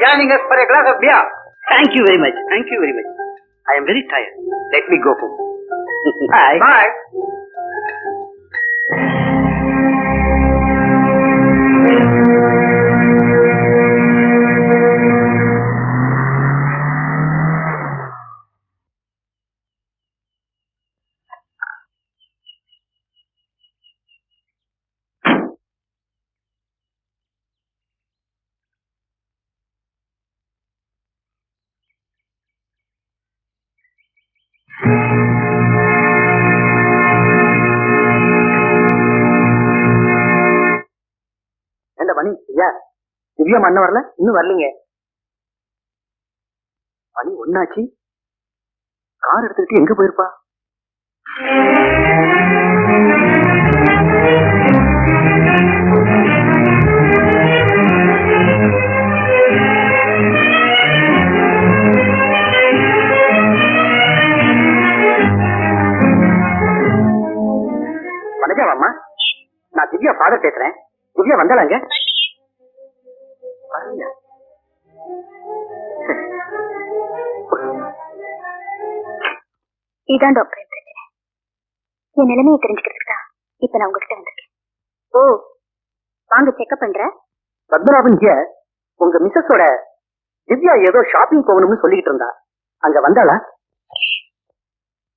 joining us for a glass of beer. Thank you very much. Thank you very much. I am very tired. Let me go home. Bye. Bye. Thank you. Divya அண்ணன் வரல? இன்னும் வரலீங்க. மணி ஒன்னாச்சு car எடுத்துக்கிட்டு எங்க போயிருப்பா? வணக்கம் நான் Divya father பேசுறேன். திவ்யா வந்தாலாங்க இதான் டாக்டர் என் பிரச்சனை என் நிலைமையை தெரிஞ்சுக்கிறதுக்கு தான் இப்ப நான் உங்ககிட்ட வந்திருக்கேன். ஓ வாங்க செக்அப் பண்றேன். பத்மநாபன் ஜிய உங்க மிஸ்ஸஸோட திவ்யா ஏதோ ஷாப்பிங் போகணும்னு சொல்லிக்கிட்டு இருந்தா. அங்க வந்தாளா?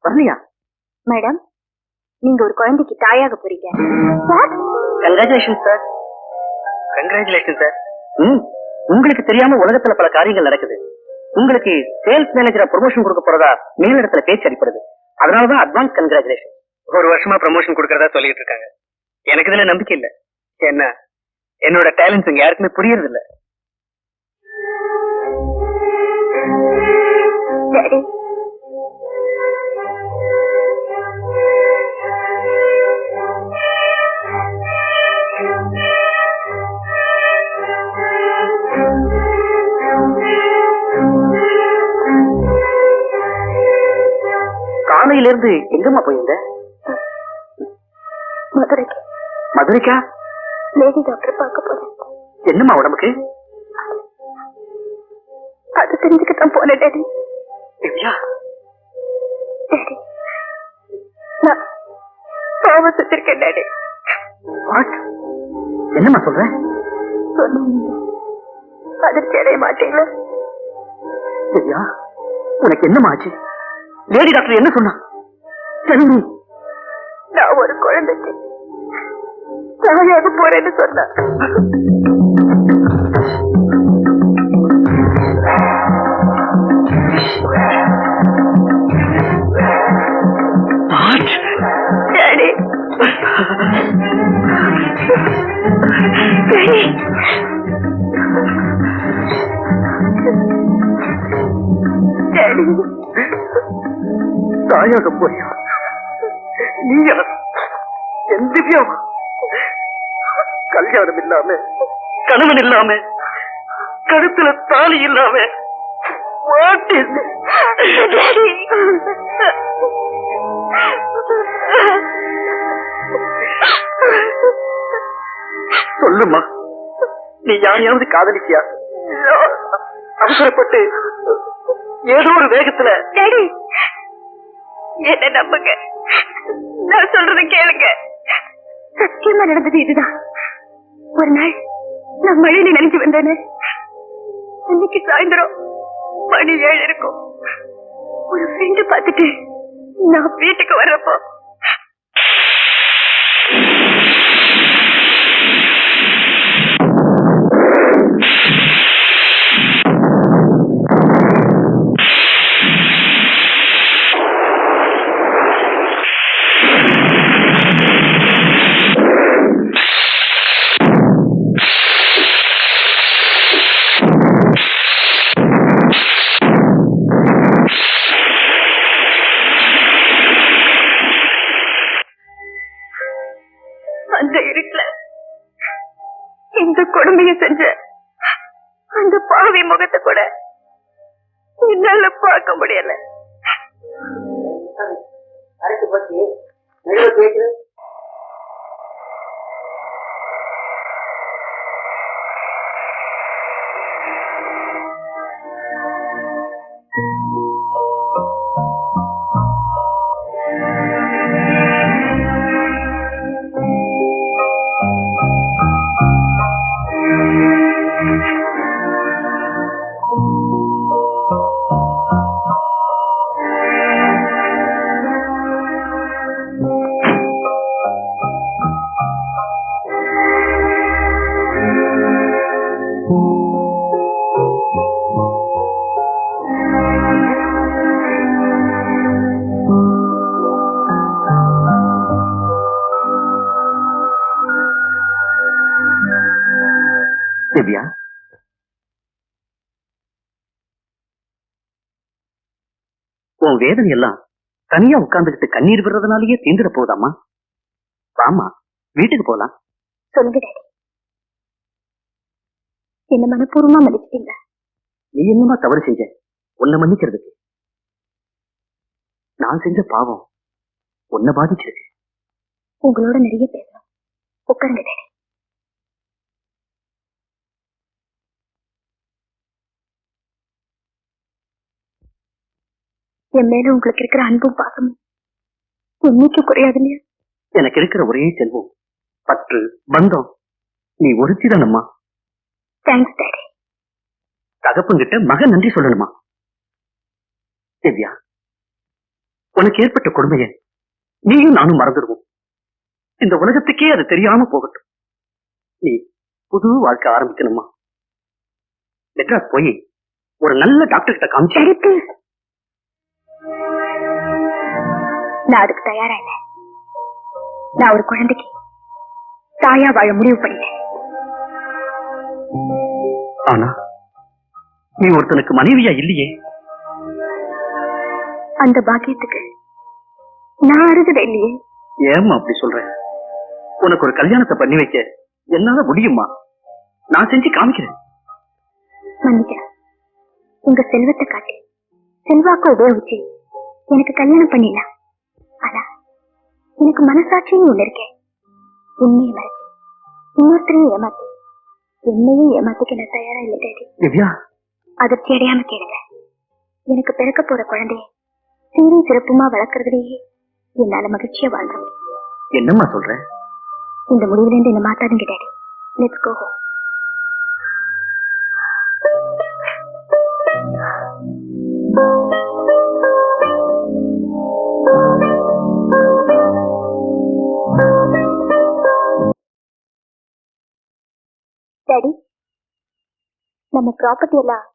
வரலையா? மேடம் நீங்க ஒரு குழந்தைக்கு தாயாக போறீங்க. கங்க்ராச்சுலேஷன் சார் கங்க்ராச்சுலேஷன் சார் ம் உங்களுக்கு தெரியாம உலகத்துல பல காரியங்கள் நடக்குது. உங்களுக்கு சேல்ஸ் மேனேஜரா ப்ரொமோஷன் கொடுக்க போறதா மேலிடத்துல பேச்சு அடிப்படுது. அதனாலதான் அட்வான்ஸ் கன்கிராச்சுலேஷன் ஒரு வருஷமா ப்ரமோஷன் கொடுக்கறதா சொல்லிட்டு இருக்காங்க. எனக்கு இதுல நம்பிக்கை இல்ல. என்ன? என்னோட டேலண்ட்ஸ் இங்க யாருக்குமே புரியறது இல்ல இருந்து எங்கம்மா போயிருந்த? மதுரைக்கு. மதுரைக்கா? லேடி டாக்டர் பார்க்க போறேன். என்னம்மா உடம்புக்கு? அது தெரிஞ்சுக்க தான் போனேன் டாடி திவ்யா? டாடி நான் பாவம் செஞ்சிருக்கேன் டாடி வாட் என்னம்மா சொல்ற? சொன்னீங்க அதிர்ச்சி அடைய மாட்டீங்களா? திவ்யா உனக்கு என்னம்மா ஆச்சு? லேடி டாக்டர் என்ன சொன்னா? சரி நான் ஒரு குழந்தைக்கு தாயாக போறேன்னு சொன்னா டாடி. டாடி. டாடி. தாயாக போறியா என் திவ்யாவா கல்யாணம் இல்லாம கணவன் இல்லாம கழுத்துல தாலி இல்லாம? சொல்லுமா நீ யாரையாவது காதலிச்சியா அவசரப்பட்டு ஏதோ ஒரு வேகத்துல என்ன நம்புங்க நான் சொல்றது கேளுங்க. சத்தியமா நடந்தது இதுதான். ஒரு நாள் நான் மழையில நினைச்சு வந்தேனே. அன்னைக்கு சாயந்தரம் மணி ஏழு இருக்கும். ஒரு ஃப்ரெண்டு பார்த்துட்டு நான் வீட்டுக்கு வர்றப்போ வீட்டுல இந்த கொடுமைய செஞ்ச அந்த பாவி முகத்தை கூட என்னால பார்க்க முடியல. திவ்யா? உன் வேதனை எல்லாம் தனியா உட்கார்ந்துகிட்டு கண்ணீர் விடுறதுனாலயே தீந்துட போகுதாம்மா. வாமா வீட்டுக்கு போலாம். சொல்லுங்க டாடி. என்ன மனப்பூர்வமா மதிச்சிட்டீங்களா நீ என்னமா தவறு செஞ்ச? உன்னை மன்னிக்கிறதுக்கு. நான் செஞ்ச பாவம் உன்னை பாதிச்சிருக்கு. உங்களோட நிறைய பேசணும் உட்காருங்க டாடி. என் மேல உங்களுக்கு இருக்கிற அன்பும் பாசமும் என்னைக்கு குறையாது இல்லையா? எனக்கு இருக்கிற ஒரே செல்வம் பற்று பந்தம். நீ ஒருத்திதானம்மா. தேங்க்ஸ் டாடி தகப்பன்கிட்ட மகன் நன்றி சொல்லணுமா? திவ்யா உனக்கு ஏற்பட்ட கொடுமையை நீயும் நானும் மறந்துடுவோம். இந்த உலகத்துக்கே அது தெரியாம போகட்டும். நீ புது வாழ்க்கை ஆரம்பிக்கணுமா? மெட்ராஸ் போய் ஒரு நல்ல டாக்டர் கிட்ட காமிச்சு நான் அதுக்கு தயாரா இல்ல நான் ஒரு குழந்தைக்கு தாயா வாழ முடிவு பண்ணிட்டேன். ஆனா நீ ஒருத்தனுக்கு மனைவியா இல்லையே? அந்த பாக்கியத்துக்கு நான் அருகதை இல்லையே? ஏம்மா அப்படி சொல்ற? உனக்கு ஒரு கல்யாணத்தை பண்ணி வைக்க என்னால முடியுமா? நான் செஞ்சு காமிக்கிறேன். மன்னிக்கிறேன். உங்க செல்வத்தை காட்டி செல்வாக்க உபயோகிச்சு எனக்கு கல்யாணம் பண்ணிடலாம். எனக்கு மனசாட்சின்னு ஒண்ணு இருக்கேன் உண்மையை மறைச்சு இன்னொருத்தரையும் ஏமாத்தி என்னையும் ஏமாத்திக்க நான் தயாரா இல்லை டேடி. திவ்யா! அதிர்ச்சி அடையாம கேளுங்க. எனக்கு பிறக்க போற குழந்தைய சீரும் சிறப்புமா வளர்க்கறதுலயே என்னால மகிழ்ச்சியா வாழ்ற முடியும். என்னம்மா சொல்ற? இந்த முடிவுல இருந்து என்ன மாத்தாதுங்க டேடி. லெட்ஸ் கோ டாடி நம்ம ப்ராப்பர்ட்டி எல்லாம்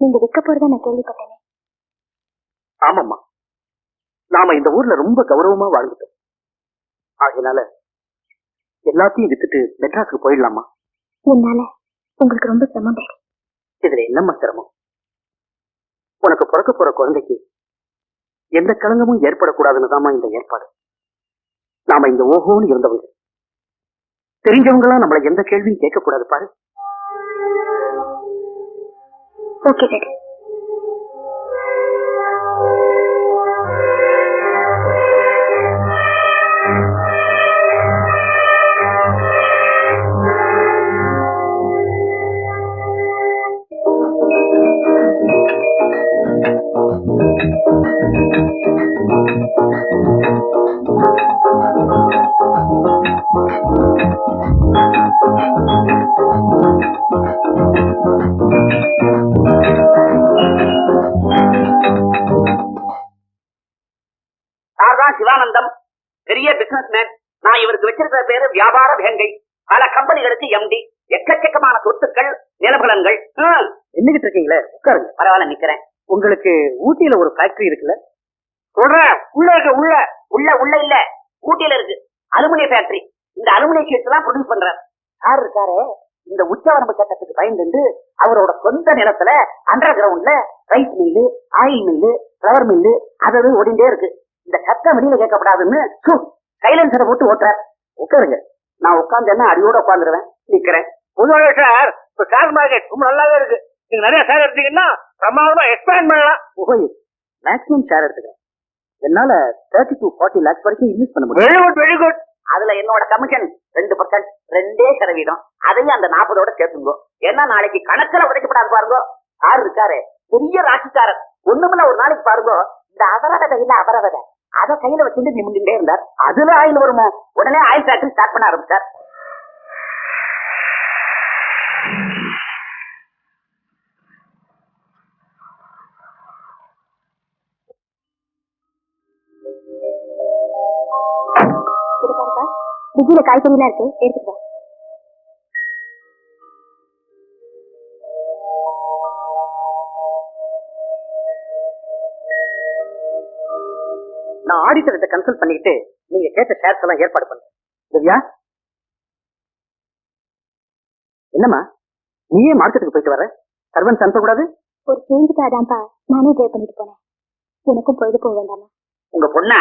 நீங்க விற்க போறதா நான் கேள்விப்பட்டேனே. ஆமாம்மா. நாம இந்த ஊர்ல ரொம்ப கௌரவமா வாழ்ந்துட்டோம். ஆகையினால எல்லாத்தையும் வித்துட்டு மெட்ராஸுக்கு போயிடலாமா? என்னால உங்களுக்கு ரொம்ப சிரமம் டாடி இதுல என்னம்மா சிரமம்? உனக்கு பிறக்க போற குழந்தைக்கு எந்த களங்கமும் ஏற்படக்கூடாதுன்னு தாம்மா இந்த ஏற்பாடு. நாம இந்த ஓஹோன்னு இருந்தவங்க. தெரிஞ்சவங்களா நம்மள எந்த கேள்வியும் கேட்கக்கூடாது பாரு. ஓகே டாடி வியாபார வேங்கை பல கம்பெனிகளுக்கு எம்டி எக்கச்சக்கமான சொத்துக்கள் நிலபலன்கள் ஹம், என்னகிட்டு இருக்கீங்களே? உட்காருங்க. பரவாயில்ல நிக்கிறேன். உங்களுக்கு ஊட்டியில ஒரு ஃபேக்டரி இருக்குல்ல? சொல்றேன். உள்ள இருக்கு உள்ள. உள்ள உள்ள இல்ல. ஊட்டியில இருக்கு. அலுமினிய ஃபேக்டரி இந்த அலுமினிய ஷீட்ஸ் எல்லாம் ப்ரொடியூஸ் பண்றாரு. யார் இருக்காரு? இந்த உச்சவரம்பு சட்டத்துக்கு பயந்துண்டு அவரோட சொந்த நிலத்துல அண்டர் கிரவுண்ட்ல rice mill oil mill flour mill அது ஓடிண்டே இருக்கு. இந்த சத்தம் வெளியில கேட்கப்படாதுன்னு சைலன்சரை போட்டு ஓட்டுறாரு. உட்காருங்க. நான் உட்கார்ந்தேன்னா அடியோட உட்காந்துருவேன் நிக்கிறேன். பொதுவாக சார் இப்ப ஷேர் மார்க்கெட் ரொம்ப நல்லாவே இருக்கு. நீங்க நிறைய ஷேர் எடுத்தீங்கன்னா பிரமாதமா எக்ஸ்பேண்ட் பண்ணலாம். ஓய் மேக்ஸிமம் ஷேர் எடுத்துக்கிறேன் என்னால தேர்ட்டி டு ஃபார்ட்டி லேக்ஸ் வரைக்கும் இன்வெஸ்ட் பண்ண முடியும். வெரி குட் வெரி குட் அதுல என்னோட கமிஷன் ரெண்டு பர்சன்ட் ரெண்டே சதவீதம். அதையும் அந்த நாற்பதோட சேர்த்துங்க. ஏன்னா நாளைக்கு கணக்குல உதைக்கப்படாது பாருங்க. யார் இருக்காரு. பெரிய ராசிக்காரர். ஒண்ணுமில்ல ஒரு நாளைக்கு பாருங்க. இந்த அவரவத இல்ல அவரவத அதை கையில வச்சுட்டு நிமிந்துட்டே இருந்தார். அதுல ஆயில் வருமோ? உடனே ஆயில் ஃபேக்டரி ஸ்டார்ட் பண்ண ஆரம்பிச்சார். இது பாருப்பா ஃப்ரிட்ஜில் இருக்கு. எடுத்துட்டு கன்சல்ட் பண்ணிக்கிட்டு நீங்க கேட்ட ஷேர்ஸ் எல்லாம் ஏற்பாடு பண்றேன் திவ்யா? என்னம்மா? நீயே மார்க்கெட்டுக்கு போயிட்டு வர? சர்வன்ஸ் அனுப்பக்கூடாது ஒரு சேஞ்சுக்காதான்ப்பா நானே ட்ரைவ் பண்ணிட்டு போனேன் எனக்கும் பொழுது போக வேண்டாமா? உங்க பொண்ணா?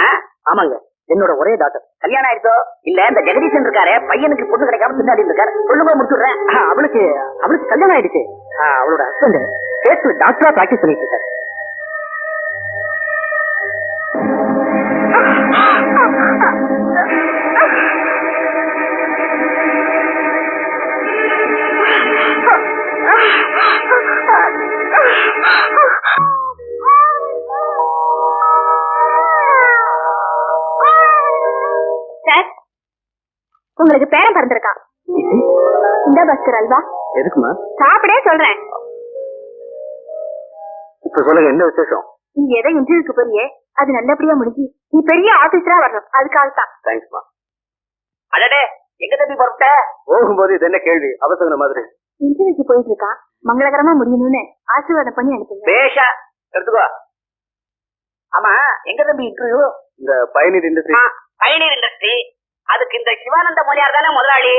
ஆமாங்க. என்னோட ஒரே டாக்டர் கல்யாணம் ஆயிடுதோ இல்ல இந்த ஜெகதீசன் இருக்காரு பையனுக்கு பொண்ணு கிடைக்காம திண்டாடி இருக்காரு. சொல்லுங்க முடிச்சுடுறேன். அவளுக்கு அவளுக்கு கல்யாணம் ஆயிடுச்சு. அவளோட ஹஸ்பண்ட் ஸ்டேட்ல டாக்டரா பிராக்டிஸ் பண்ணிட்டு இருக்காரு. உங்களுக்கு பேரன் பிறந்திருக்கான் இந்த பஸ்கர் அல்வா? எதுக்குமா? சாப்பிடே சொல்றேன். இப்ப சொல்லுங்க என்ன விசேஷம்? நீ ஏதோ இன்டர்வியூக்கு போறியே. அது நல்லபடியா முடிஞ்சு நீ பெரிய ஆபீசரா வரணும். அதுக்காக தான் தேங்க்ஸ்மா அடடே எங்க தம்பி பொறுத்த போகும்போது இது என்ன கேள்வி? அவசர மாதிரி. இன்டர்வியூக்கு போயிட்டு இருக்கான் மங்களகரமா முடியணும்னு ஆசீர்வாதம் பண்ணி அனுப்புங்க. பேஷா. எடுத்துக்கோ. ஆமா எங்க தம்பி இன்டர்வியூ இந்த பயணியர் இண்டஸ்ட்ரி பயணியர் இண்டஸ்ட்ரி அதுக்கு இந்த சிவானந்த மொழியார் தானே முதலாளி.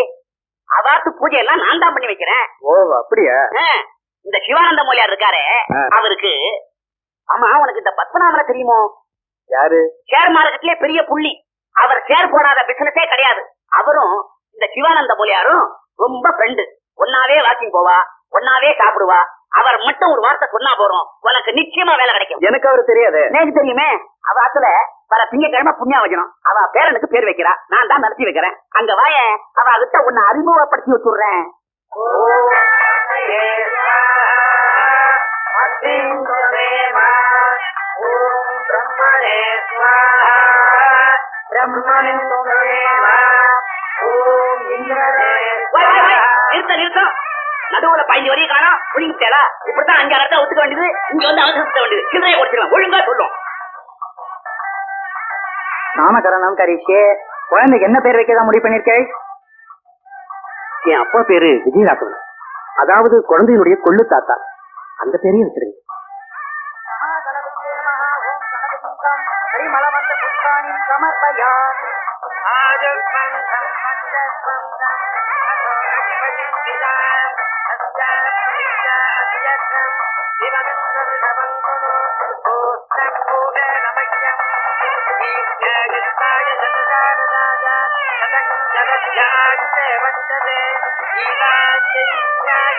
அவாத்து பூஜை எல்லாம் நான் தான் பண்ணி வைக்கிறேன். ஓ அப்படியா? ஆ, இந்த சிவானந்த மொழியார் இருக்காரே ஆ. அவருக்கு. ஆமா உனக்கு இந்த பத்மநாபனை தெரியுமோ? யாரு? ஷேர் மார்க்கெட்லயே பெரிய புள்ளி. அவர் ஷேர் போடாத பிசினஸே கிடையாது. அவரும் இந்த சிவானந்த மொழியாரும் ரொம்ப ஃப்ரெண்டு ஒன்னாவே வாக்கிங் போவா ஒன்னாவே சாப்பிடுவா. அவர் மட்டும் ஒரு வார்த்தை சொன்னா போறோம் உனக்கு நிச்சயமா வேலை கிடைக்கும். எனக்கு அவரு தெரியாது. எனக்கு தெரியுமே? அவ ஆத்துல வர திங்கக்கிழமை புண்ணியா வைக்கணும். அவ பேரனுக்கு பேர் வைக்கிறா. நான் தான் நடத்தி வைக்கிறேன். அங்க வாய. அவ கிட்ட உன்னை அறிமுகப்படுத்தி வச்சுடுறேன். வை, வை, வை. நிறுத்த நிறுத்தம் நடுவுல பதினஞ்சு வரையும் காணோம். புடிங்கிட்டா இப்படித்தான் அஞ்சாறு இடத்த ஒத்துக்க வேண்டியது. இங்க வந்து அவசரப்படுத்த வேண்டியது. சில்லறையை குடிச்சிடலாம் ஒழுங்கா சொல்லும். நாமகரணம் கரிஷே. குழந்தைக்கு என்ன பேர் வைக்கதான் முடிவு பண்ணிருக்கேள் என் அப்பா பேரு விஜயராகவன். அதாவது குழந்தையினுடைய கொள்ளு தாத்தா. அந்த பேரையும் வச்சிருங்க.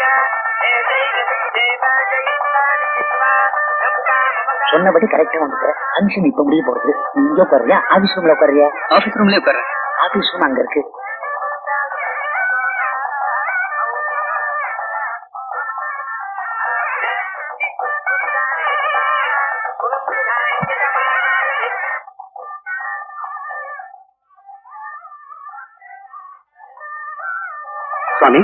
Yeah. சொன்னபடி கரெக்டா வந்துட்டு ஃபங்க்ஷன் இப்ப முடிய போறது. நீ இங்க உட்காருறியா? ஆபீஸ் ரூம்ல உட்காருறியா? ஆபீஸ் ரூம்லயே உட்கார்றேன். ஆபீஸ் ரூம் அங்க இருக்கு. சுவாமி.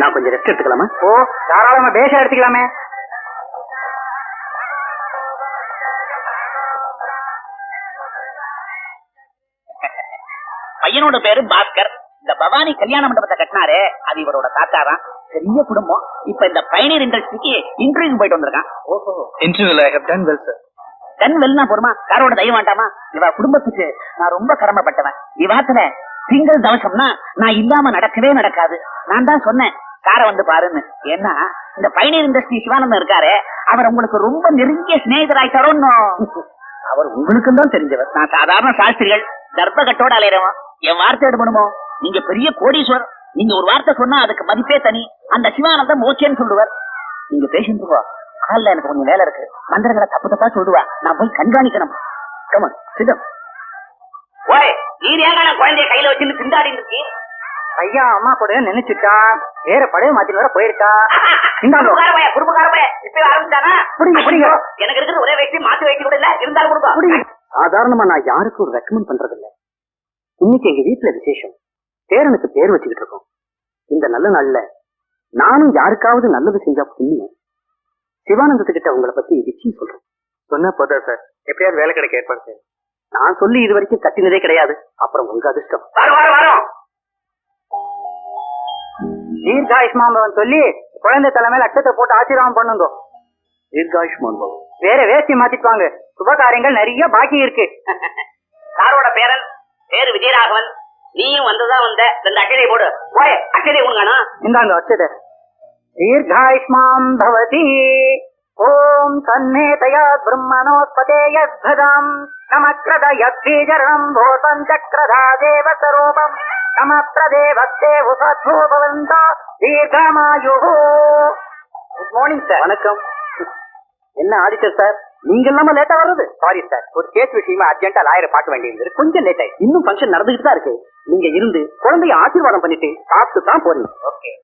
நான் கொஞ்சம் ரெஸ்ட் எடுத்துக்கலாமா? ஓ தாராளமா பேஷா எடுத்துக்கலாமே. பையனோட பேரு பாஸ்கர். இந்த பவானி கல்யாண மண்டபத்தை கட்டினாரு அது இவரோட தாத்தா தான் பெரிய குடும்பம். இப்ப இந்த பயணியர் இண்டஸ்ட்ரிக்கு இன்டர்வியூ போயிட்டு வந்திருக்கான். ஓஹோ. இன்டர்வியூல I have done well sir கண் வெல்னா போருமா காரோட தயம் வேண்டாமா? இவ குடும்பத்துக்கு நான் ரொம்ப கடமைப்பட்டவன். இவாத்துல திங்கள் தவசம்னா நான் இல்லாம நடக்கவே நடக்காது. நான் தான் சொன்னேன் காரை வந்து பாருன்னு. ஏன்னா இந்த பயணியர் இண்டஸ்ட்ரி சிவானந்தம் இருக்காரு. அவர் உங்களுக்கு ரொம்ப நெருங்கிய சிநேகிதராயிட்டாரோன்னு அவர் உங்களுக்கும் தான் தெரிஞ்சவர். நான் சாதாரண சாஸ்திரிகள். தர்ப்பகட்டோட அலையிறவன். என் வார்த்தை எடுக்கணுமோ நீங்க பெரிய கோடீஸ்வர். நீங்க ஒரு வார்த்தை சொன்னா அதுக்கு மதிப்பே தனி. அந்த சிவானந்தம் ஓகேன்னு சொல்லுவார். நீங்க பேசிட்டு போ. காலில் எனக்கு கொஞ்சம் வேலை இருக்கு. மந்திரங்களை தப்பு தப்பா சொல்லுவா. நான் போய் கண்காணிக்கணும். கமன் சிதம் ஓய் நீ ஏங்க குழந்தைய கையில வச்சுன்னு திண்டாடி இருக்கீங்க ஐயா அம்மா கூட நினைச்சுட்டா வேற பழைய மாத்தி வேற போயிருக்கா. இந்தாங்க. குடும்பக்கார பைய இப்ப ஆரம்பிச்சானா புடிங்க, புடிங்க. எனக்கு இருக்கிற ஒரே வயசு மாத்து வயசு கூட இல்ல. இருந்தாலும் கொடுக்கும் சாதாரணமா நான் யாருக்கும் ஒரு ரெக்கமெண்ட் பண்றது இல்ல இன்னைக்கு எங்க வீட்டுல விசேஷம். பேரனுக்கு பேர் வச்சுக்கிட்டு இருக்கோம். இந்த நல்ல நாள்ல நானும் யாருக்காவது நல்லது செஞ்சா புண்ணியம். சிவானந்தத்துக்கிட்ட உங்களை பத்தி நிச்சயம் சொல்றேன். சொன்னா போதா சார். எப்படியாவது வேலை கிடைக்க ஏற்பாடு செய்யும் நான் சொல்லி இது வரைக்கும் கட்டினதே கிடையாது. அப்புறம் உங்க அதிர்ஷ்டம். தீர்காயுஷ்மான் பவன் சொல்லி குழந்தை தலைமையில அச்சத்தை போட்டு ஆசீர்வாதம் பண்ணுங்க. தீர்காயுஷ்மான் பவன் வேற வேஷ்டி மாத்திப்பாங்க. சுபகாரியங்கள் நிறைய பாக்கி இருக்கு. சாரோட பேரன் பேரு விஜயராகவன். நீயும் வந்துதான் வந்த ரெண்டு அச்சதை போடு. போய் அச்சதை உண்கானா இந்தாங்க அச்சதை. தீர்காயுஷ்மான் பவதி ஓம் சந்நேதயா பிரம்மணோத்பதே யத்பதாம். நமக்ரத யத்பீஜரணம் பூதம் சக்ரதா தேவ சரூபம் நம பிரதேவத்தே உசத்பூபவந்தோ தீர்க்கமாயு குட் மார்னிங் சார் வணக்கம். என்ன ஆடிட்டர் சார் நீங்க இல்லாம லேட்டா வர்றது? சாரி சார் ஒரு கேஸ் விஷயமா அர்ஜென்டா லாயரை பார்க்க வேண்டியது கொஞ்சம் லேட் ஆயிடுச்சு. இன்னும் ஃபங்க்ஷன் நடந்துகிட்டு தான் இருக்கு. நீங்க இருந்து குழந்தைய ஆசீர்வாதம் பண்ணிட்டு சாப்பிட்டு தான் போறீங்க. ஓகே